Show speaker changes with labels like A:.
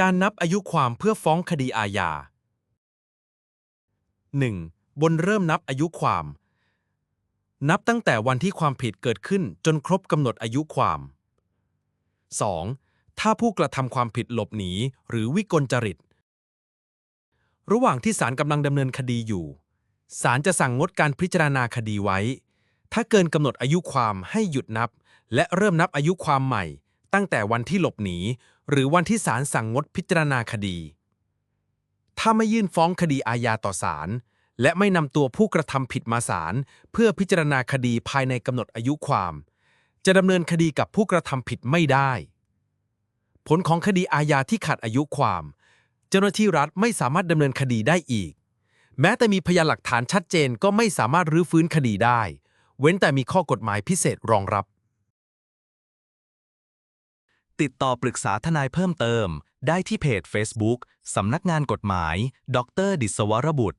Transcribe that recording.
A: การนับอายุความเพื่อฟ้องคดีอาญา 1. บนเริ่มนับอายุความ นับตั้งแต่วันที่ความผิดเกิดขึ้นจนครบกำหนดอายุความ 2. ถ้าผู้กระทำความผิดหลบหนีหรือวิกลจริต ระหว่างที่ศาลกำลังดำเนินคดีอยู่ ศาลจะสั่งงดการพิจารณาคดีไว้ ถ้าเกินกำหนดอายุความให้หยุดนับ และเริ่มนับอายุความใหม่ ตั้งแต่วันที่หลบหนี หรือวันที่ศาลสั่งงดพิจารณาคดี ถ้าไม่ยื่นฟ้องคดีอาญาต่อศาลและไม่นำตัวผู้กระทำผิดมาศาลเพื่อพิจารณาคดีภายในกำหนดอายุความ จะดำเนินคดีกับผู้กระทำผิดไม่ได้ ผลของคดีอาญาที่ขาดอายุความ เจ้าหน้าที่รัฐไม่สามารถดำเนินคดีได้อีก แม้แต่มีพยานหลักฐานชัดเจนก็ไม่สามารถรื้อฟื้นคดีได้ เว้นแต่มีข้อกฎหมายพิเศษรองรับ
B: ติดต่อปรึกษาทนายเพิ่มเติม ได้ที่เพจ Facebook สำนักงานกฎหมาย ดร ดิศวรบุตร